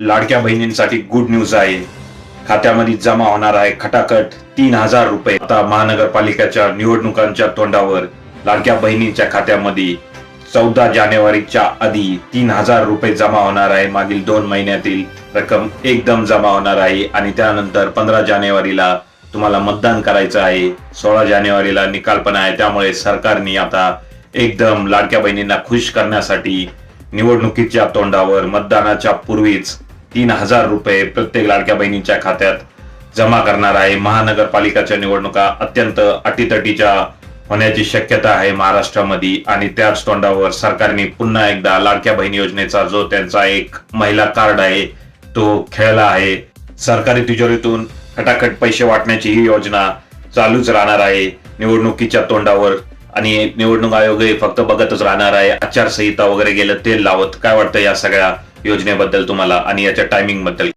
लाडक्या बहिणींसाठी good news आहे. खात्यामध्ये जमा होणार आहे खटाखट तीन हजार रुपये. आता महानगरपालिकेच्या निवडणुकांच्या तोंडावर लाडक्या बहिणींच्या खात्यामध्ये चौदा जानेवारीच्या आधी तीन हजार रुपये जमा होणार आहे. मागील दोन महिन्यातील रक्कम एकदम जमा होणार आहे आणि त्यानंतर पंधरा जानेवारीला तुम्हाला मतदान करायचं आहे. सोळा जानेवारीला निकाल पण आहे. त्यामुळे सरकारने आता एकदम लाडक्या बहिणींना खुश करण्यासाठी निवडणुकीच्या तोंडावर मतदानाच्या पूर्वीच तीन हजार रुपये प्रत्येक लाडक्या बहिणीच्या खात्यात जमा करणार आहे. महानगरपालिकाच्या निवडणुका अत्यंत अटीतटीच्या होण्याची शक्यता आहे महाराष्ट्रामध्ये आणि त्याच तोंडावर सरकारने पुन्हा एकदा लाडक्या बहिणी योजनेचा जो त्यांचा एक महिला कार्ड आहे तो खेळला आहे. सरकारी तिजोरीतून खटाखट पैसे वाटण्याची ही योजना चालूच राहणार आहे. निवडणुकीच्या तोंडावर आणि निवडणूक आयोगही फक्त बघतच राहणार आहे. आचारसंहिता वगैरे गेलं तेल लावत. काय वाटतं या सगळ्या योजनेबद्दल तुम्हाला आणि याच्या टायमिंगबद्दल